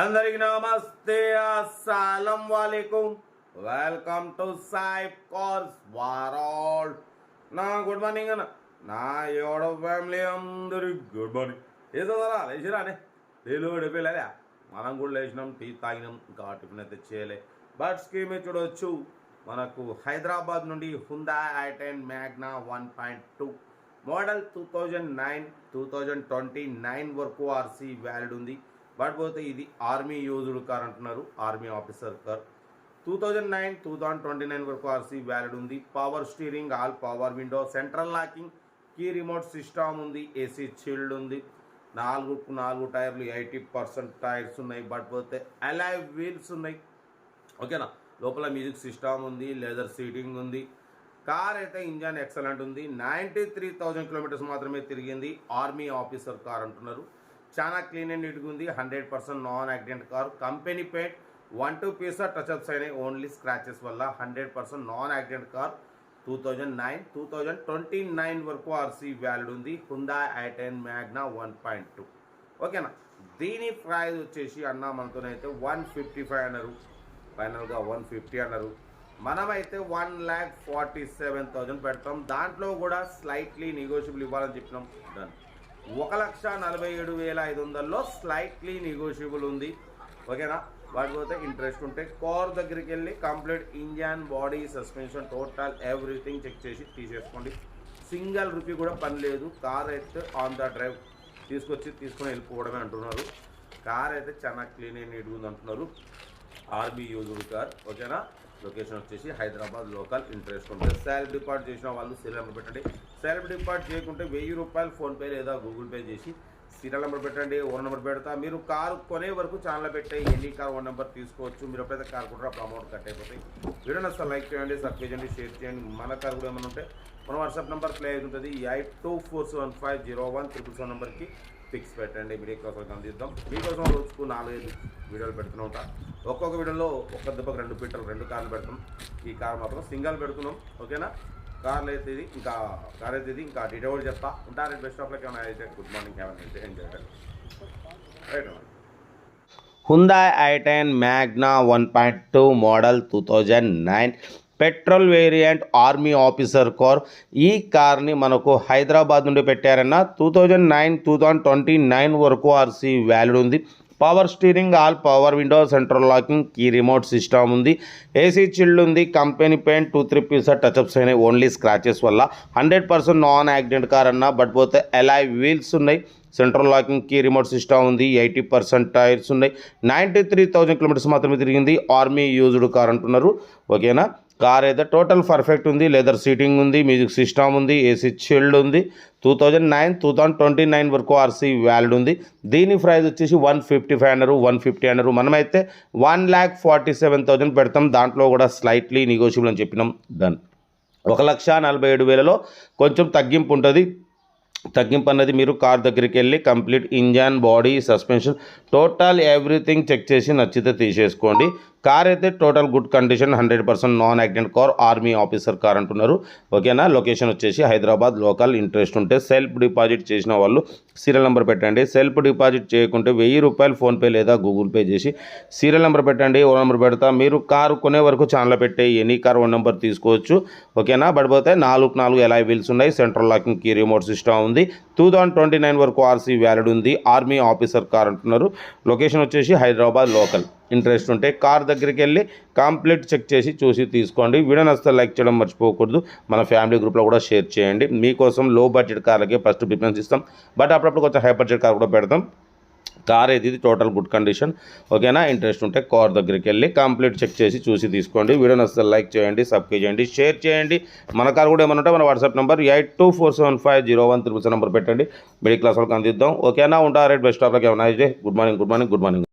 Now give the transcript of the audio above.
అందరికి నమస్తే అస్సలం వాలేకుం. వెల్కమ్ టు సాయిబ్ కోర్స్ వారాల్ నా గుడ్ మార్నింగ్ అన్న. నా ఎవడో ఫ్యామిలీ అందరి గుడ్ మార్నింగ్ ఏదో లేచిరానే లేలు వెళ్ళా మనం కూడా లేచినాం టీ తాగినాం ఇంకా టిఫిన్ అయితే చేయలే. బట్ స్కీమ్ చూడవచ్చు మనకు హైదరాబాద్ నుండి Hyundai i ten Magna one point two model two thousand nine two thousand twenty nine వరకు ఆర్సీ వ్యాలిడ్ ఉంది. బట్ పోతే ఇది ఆర్మీ యూజ్డ్ కార్ అంటున్నారు army officer car. Two thousand nine two thousand twenty nine వరకు RC valid ఉంది. Power steering all power window central locking key remote system ఉంది AC chilled ఉంది. నాలుగు నాలుగు టైర్లు ఎయిటీ పర్సెంట్ టైర్స్ ఉన్నాయి బట్ పోతే అలైవ్ వీల్స్ ఉన్నాయి. ఓకేనా? లోపల మ్యూజిక్ సిస్టమ్ ఉంది లెదర్ సీటింగ్ ఉంది. కార్ అయితే ఇంజన్ ఎక్సలెంట్ ఉంది. నైంటీ త్రీ థౌజండ్ కిలోమీటర్స్ మాత్రమే తిరిగింది. ఆర్మీ ఆఫీసర్ కార్ అంటున్నారు. చాలా క్లీన్ అండ్ నీట్గా ఉంది. Hundred percent non accident car. Company paint one two piece touch ups అయినాయి. ఓన్లీ స్క్రాచెస్ వల్ల hundred percent non accident car. Two thousand nine two thousand twenty nine వరకు RC valid ఉంది. Hyundai i ten Magna one point two ఓకేనా దీని praise వచ్చేసి అన్న మనతోనైతే one fifty five అన్నారు. ఫైనల్గా వన్ ఫిఫ్టీ అన్నారు. మనమైతే one lakh forty seven thousand పెడతాం. దాంట్లో కూడా స్లైట్లీ నెగోషియబుల్ ఇవ్వాలని చెప్పినాం. డన్ ఒక లక్ష నలభై ఏడు వేల ఐదు వందల్లో స్లైట్లీ నెగోషియబుల్ ఉంది. ఓకేనా? వాటిపోతే ఇంట్రెస్ట్ ఉంటే కార్ దగ్గరికి వెళ్ళి complete engine body suspension total everything check చేసి తీసేసుకోండి. సింగిల్ రూపీ కూడా పని లేదు. కార్ అయితే ఆన్ ద డ్రైవ్ తీసుకొచ్చి తీసుకొని వెళ్ళిపోవడమే అంటున్నారు. కార్ అయితే చాలా క్లీన్ అండ్ నీట్గా ఉంది అంటున్నారు ఆర్బీ యూజ్డ్ కార్ ఓకేనా? లొకేషన్ వచ్చేసి హైదరాబాద్ లోకల్ ఇంట్రెస్ట్ ఉంటుంది. సెల్ఫ్ డిపార్ట్ చేసిన వాళ్ళు సెల్ నెంబర్ పెట్టండి. సెల్ఫ్ డిపార్ట్ చేయకుంటే వెయ్యి రూపాయలు ఫోన్పే లేదా గూగుల్ పే చేసి సీరియల్ నెంబర్ పెట్టండి ఓన్ నెంబర్ పెడతా. మీరు కారు కొనే వరకు ఛానల్ పెట్టే ఎన్ని కార్ ఓన్ నెంబర్ తీసుకోవచ్చు. మీరు ఎప్పుడైతే కార్ కూడా అప్పుడు అమౌంట్ కట్ అయిపోతాయి. వీడియో అసలు లైక్ చేయండి సబ్స్క్రైబ్ చేయండి షేర్ చేయండి. మన కార్ కూడా ఏమైనా ఉంటే మన వాట్సాప్ నెంబర్ ప్లే అవుతుంది ఉంటుంది eight two four seven five zero one triple seven నెంబర్కి ఫిక్స్ పెట్టండి. మీడియా కోసం అందిద్దాం మీకోసం రోజుకు నాలుగైదు వీడియోలు పెడుతూనే ఉంటా. ఒక్కొక్క వీడియోలో ఒక్క దెబ్బకు రెండు పీటలు రెండు కార్లు పెడతాం. ఈ కార్ మాత్రం సింగల్ పెడుతున్నాం. ఓకేనా? కార్లు అయితే ఇది ఇంకా కార్ అయితే ఇది ఇంకా డీటెయిల్ కూడా చెప్తా. ఉంటారు బెస్ట్ ఆఫ్ ఏమైనా అయితే గుడ్ మార్నింగ్ హ్యావ్ అయితే enjoy right Hyundai i ten Magna one point two model two thousand nine petrol variant army officer car ఈ కార్ని మనకు హైదరాబాద్ నుండి పెట్టారన్న two thousand nine two thousand twenty nine వరకు ఆర్సీ వ్యాలిడ్ ఉంది. Power steering all power window central locking key remote system ఉంది. AC chilled ఉంది. Company paint two three piece touch ups అయినాయి. Only scratches వల్ల hundred percent non accident car అన్న but పోతే alloy wheels ఉన్నాయి. Central locking key remote system ఉంది. Eighty percent tyres ఉన్నాయి. Ninety three thousand kilometres మాత్రమే తిరిగింది. ఆర్మీ యూజ్డ్ కార్ అంటున్నారు. ఓకేనా? కార్ అయితే టోటల్ పర్ఫెక్ట్ ఉంది. లెదర్ సీటింగ్ ఉంది మ్యూజిక్ సిస్టమ్ ఉంది ఏసీ చిల్డ్ ఉంది. Two thousand nine two thousand twenty nine వరకు ఆర్సీ వ్యాలిడ్ ఉంది. దీని ప్రైస్ వచ్చేసి వన్ ఫిఫ్టీ ఫైవ్ అన్నారు వన్ ఫిఫ్టీ అన్నారు మనమైతే one lakh forty seven thousand పెడతాం. దాంట్లో కూడా స్లైట్లీ నెగోషియబుల్ అని చెప్పినాం. డన్ ఒక లక్ష నలభై ఏడు వేలలో కొంచెం తగ్గింపు ఉంటుంది. తగ్గింపు అన్నది మీరు కార్ దగ్గరికి వెళ్ళి complete engine body suspension total everything check చేసి నచ్చితే తీసేసుకోండి. కార్ అయితే total good condition hundred percent non accident car army officer car అంటున్నారు. ఓకేనా? లొకేషన్ వచ్చేసి హైదరాబాద్ లోకల్ ఇంట్రెస్ట్ ఉంటే సెల్ఫ్ డిపాజిట్ చేసిన వాళ్ళు సీరియల్ నెంబర్ పెట్టండి. సెల్ఫ్ డిపాజిట్ చేయకుంటే వెయ్యి రూపాయలు ఫోన్పే లేదా గూగుల్ పే చేసి సీరియల్ నెంబర్ పెట్టండి. ఓ నెంబర్ పెడతా. మీరు కారు కొనే వరకు ఛానల్ పెట్టే ఎనీ కార్ ఓ నెంబర్ తీసుకోవచ్చు. ఓకేనా? పడిపోతే నాలుగు నాలుగు ఎలా వీల్స్ ఉన్నాయి? Central locking key remote system ఉంది. టూ థౌసండ్ ట్వంటీ నైన్ వరకు ఆర్సీ వ్యాలిడ్ ఉంది. ఆర్మీ ఆఫీసర్ కార్ అంటున్నారు. లొకేషన్ వచ్చేసి హైదరాబాద్ లోకల్. ఇంట్రెస్ట్ ఉంటే కార్ దగ్గరికి వెళ్ళి కంప్లీట్ చెక్ చేసి చూసి తీసుకోండి. వీడియో నచ్చితే లైక్ చేయడం మర్చిపోకూడదు. మన ఫ్యామిలీ గ్రూప్లో కూడా షేర్ చేయండి. మీకోసం లో బడ్జెట్ కార్లకే ఫస్ట్ ప్రిఫరెన్స్ ఇస్తాం. బట్ అప్పుడప్పుడు కొంచెం హై బడ్జెట్ కార్ కూడా పెడతాం. కార్ అయితే ఇది టోటల్ గుడ్ కండిషన్ ఓకేనా? ఇంట్రెస్ట్ ఉంటే కార్ దగ్గరికి వెళ్ళి కంప్లీట్ చెక్ చేసి చూసి తీసుకోండి. వీడియో నచ్చితే లైక్ చేయండి సబ్స్క్రైబ్ చేయండి షేర్ చేయండి. మన కార్ కూడా ఏమన్నా ఉంటే మన WhatsApp number eight two four seven five zero one triple number పెట్టండి. మిడిల్ క్లాస్ వాళ్ళకి అందిద్దాం. ఓకేనా? ఉంటా రేట్ బెస్ట్ ఆఫ్ లక్. ఏమన్నా good morning good morning good morning